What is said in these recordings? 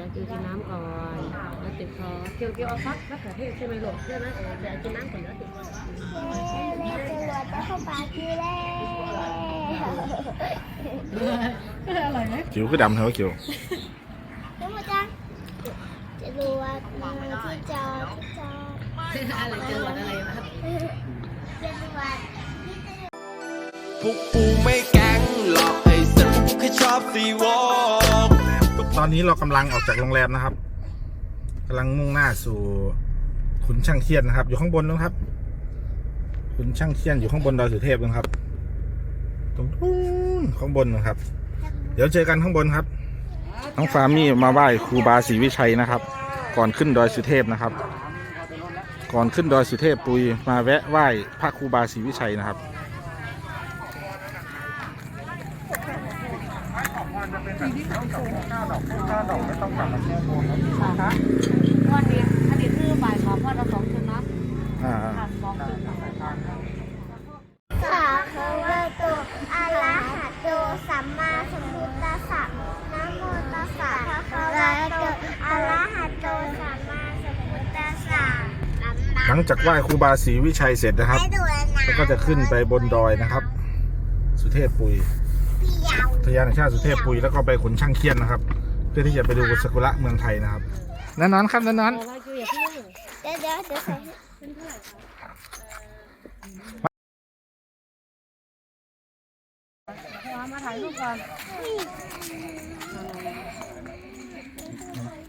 ดี๋ยวกินกินน้ำก่อนแล้วติดคอเกี่ยวเกี่ยวเอาฟักมะเขือเทศใช่ไหมลูกใช่ไหมเดี๋ยวกินน้ำก่อนแล้วติดคอแม่จะรวดจะเข้าปากกินแล้วอร่อยไหมจิ๋วคือดำเท่าจิ๋วน้ำมันจังจะรวดมาที่จอที่จออะไรจะรวดอะไรนะจะรวดพวกกูไม่แก๊งหรอกไอ้สัตว์แค่ชอบซีวอ ตอนนี้เรากำลังออกจากโรงแรมนะครับกำลังมุ่งหน้าสู่ขุนช่างเทียนนะครับ อยู่ข้างบนนะครับ ขุนช่างเทียนอยู่ข้างบนดอยสุเทพนะครับ ตรงนู้นข้างบนนะครับ เดี๋ยวเจอกันข้างบนครับน้องฟาร์มนี่มาไหว้ครูบาศรีวิชัยนะครับ ก่อนขึ้นดอยสุเทพนะครับ ก่อนขึ้นดอยสุเทพปุยมาแวะไหว้พระครูบาศรีวิชัยนะครับ วันนี้อันนี้คือบ่ายสองวันละสองคืนนะอ่าค่ะสองคืนค่ะสาคาวะโตอะระหะโตสัมมาสัมพุทธัสสะนะโมตัสสะภะคะวะโตอะระหะโตสัมมาสัมพุทธัสสะหลังจากไหว้ครูบาศรีวิชัยเสร็จนะครับให้ดูแล้วนะแล้วก็จะขึ้นไปบนดอยนะครับ สุเทพปุยพี่ยาวอุ ทยานแห่งชาติสุเทพปุยแล้วก็ไปขนช่างเคียนนะครับ เพื่อที่จะไปดูซากุระเมืองไทยนะครับนั่นนอนครับนั่นนอนเอาไว้คืออย่าเพิ่งเดี๋ยวเดี๋ยวเดี๋ยวใส่มาถ่ายรูปก่อน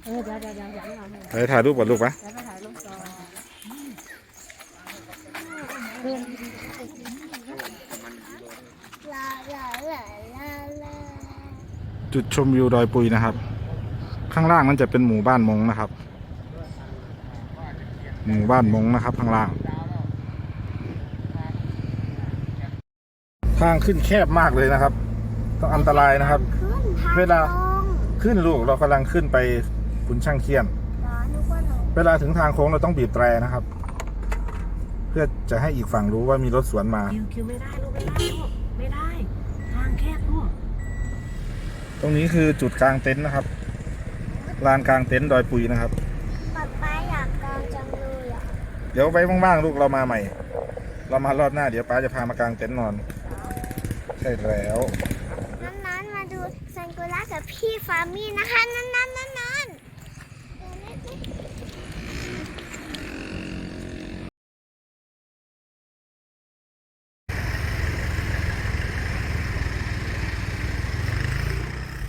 เออเดี๋ยวเดี๋ยวเดี๋ยวเพิ่งเอาให้ไปถ่ายรูปก่อนลูกปะเดี๋ยวไปถ่ายรูปก่อน ลาลาลาลาลา จุดชมวิวดอยปุยนะครับ ข้างล่างนั่นจะเป็นหมู่บ้านมงนะครับ หมู่บ้านมงนะครับ ข้างล่าง ทางขึ้นแคบมากเลยนะครับต้องอันตรายนะครับขึ้นทางเวลาลงขึ้นลูกเรากำลังขึ้นไปขุนช่างเคียนเหรอนึกว่าลงเวลาถึงทางโค้งเราต้องบีบแตรนะครับ เพื่อจะให้อีกฝั่งรู้ว่ามีรถสวนมาคิวคิวไม่ได้ลูกไม่ได้ลูกไม่ได้ ทางแคบลูก ตรงนี้คือจุดกลางเต็นท์นะครับ ลานกลางเต็นท์ดอยปุยนะครับ ป๊าป๊าอยากกางจังเลยอะเดี๋ยวไปว่างๆลูกเรามาใหม่ เรามารอบหน้าเดี๋ยวป้าจะพามากางเต็นท์นอน ใช่แล้ว นั้นๆมาดูซันกุระกับพี่ฟาร์มี่นะคะ นั้นๆนั้นๆ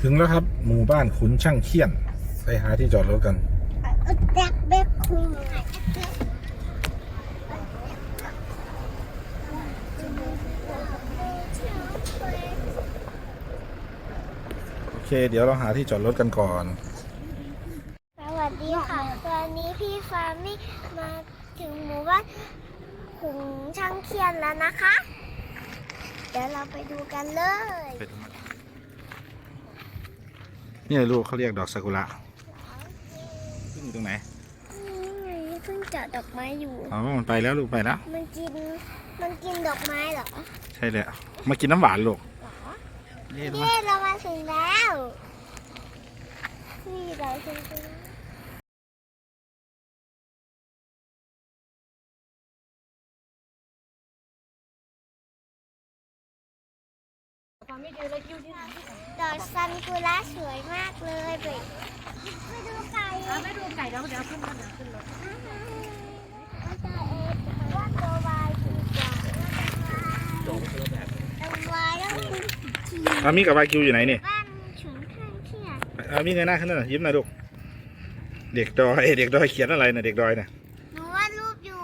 ถึงแล้วครับ หมู่บ้านขุนช่างเคียน ไปหาที่จอดรถกันแบกแบกคุงโอเค เดี๋ยวเราหาที่จอดรถกันก่อน สวัสดีค่ะวันนี้พี่ฟาร์มี่มาถึงหมู่บ้านขุงช่างเคียนแล้วนะคะ เดี๋ยวเราไปดูกันเลย นี่ลูกเขาเรียกดอกซากุระขึ้นอยู่ตรงไหนนี่ไงเพิ่งเจาะดอกไม้อยู่ อ๋อมันไปแล้วลูกไปแล้ว มันกิน มันกินดอกไม้เหรอใช่เลยมากินน้ำหวานลูกนี่มาเย้เรามาถึงแล้ว นี่เราถึงแล้ว ดอกซันกุระสวยมากเลยไปไปดูไก่เอาไม่ดูไก่เดี๋ยวเดี๋ยวขึ้นรถเดี๋ยวขึ้นรถว่าตัววายคือจังตัววายแล้วมันขี่อามีกับวากิวอยู่ไหนนี่บ้านฉุนข้างเที่ยอามีเงยหน้าขึ้นหน่อยยิ้มหน่อยลูกเด็กดอยเด็กดอยเขียนอะไรนะเด็กดอยนะหนูวาดรูปอยู่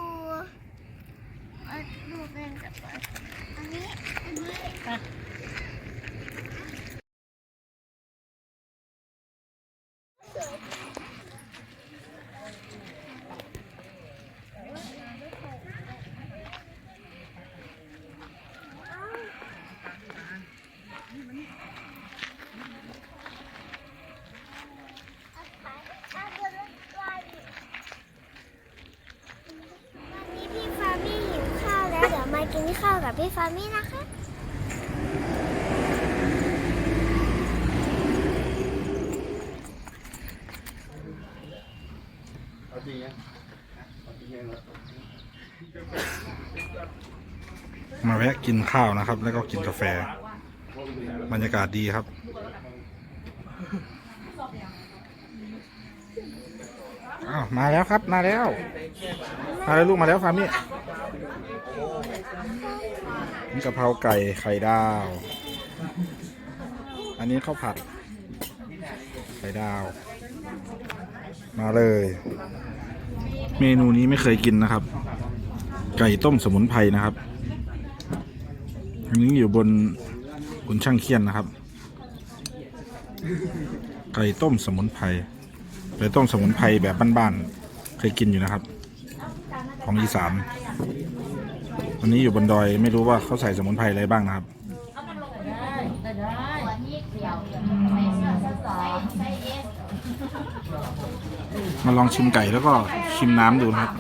รูปเองกับอันนี้อันนี้เอาบนรถไฟวันนี้พี่ฟาร์มี่หิวข้าวแล้ว เดี๋ยวมา กับพี่ฟามี่นะคะนมาแวะกินข้าวนะครับ แล้วก็กินกาแฟ บรรยากาศดีครับ อ้าว มาแล้วครับ มาแล้ว มาแล้วลูกมาแล้วครับนี่นี่ กะเพราไก่ไข่ดาว อันนี้ข้าวผัด ไข่ดาว มาเลย เมนูนี้ไม่เคยกินนะครับ ไก่ต้มสมุนไพรนะครับ อันนี้อยู่บนขุนช่างเคียนนะครับ ไก่ต้มสมุนไพร ไก่ต้มสมุนไพรแบบบ้านๆ เคยกินอยู่นะครับ ของอีสาน นนี้อยู่บนดอยไม่รู้ว่าเขาใส่สมุนไพรอะไรบ้างนะครับ มาลองชิมไก่แล้วก็ชิมน้ำดูนะครับ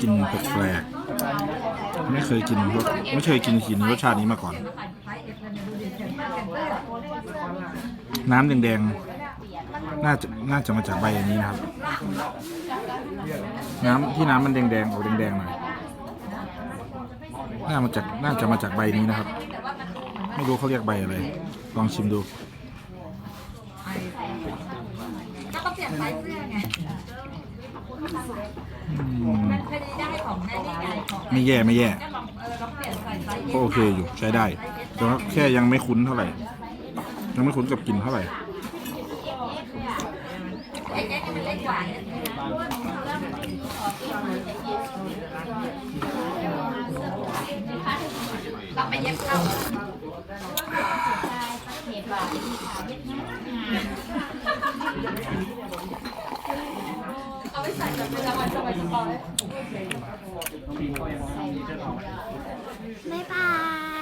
กินแปลกๆไม่เคยกินรสไม่เคยกินกินรสชาตินี้มาก่อน น้ำแดงๆ น่าจะน่าจะมาจากใบอันนี้นะครับ น้ำที่น้ำมันแดงๆออกแดงๆหน่อยน่ามาจากน่าจะมาจากใบนี้นะครับ ไม่รู้เขาเรียกใบอะไร ลองชิมดูก็ต้องเปลี่ยนไซส์เสื้อไงอืมเคยได้ของได้ที่ใหญ่ของไม่แย่ไม่แย่ก็ลองเออลองเปลี่ยนใส่ไซส์ก็โอเคอยู่ใช้ได้แต่ว่าแค่ยังไม่คุ้นเท่าไหร่ ยังไม่คุ้นกับกลิ่นเท่าไหร่ ไอ้เอ็กซ์มันเล็กกว่าเนี่ยเราไปเย็บเข้าเอาไปใส่แบบเป็นรางวัลสบายๆบ๊ายบาย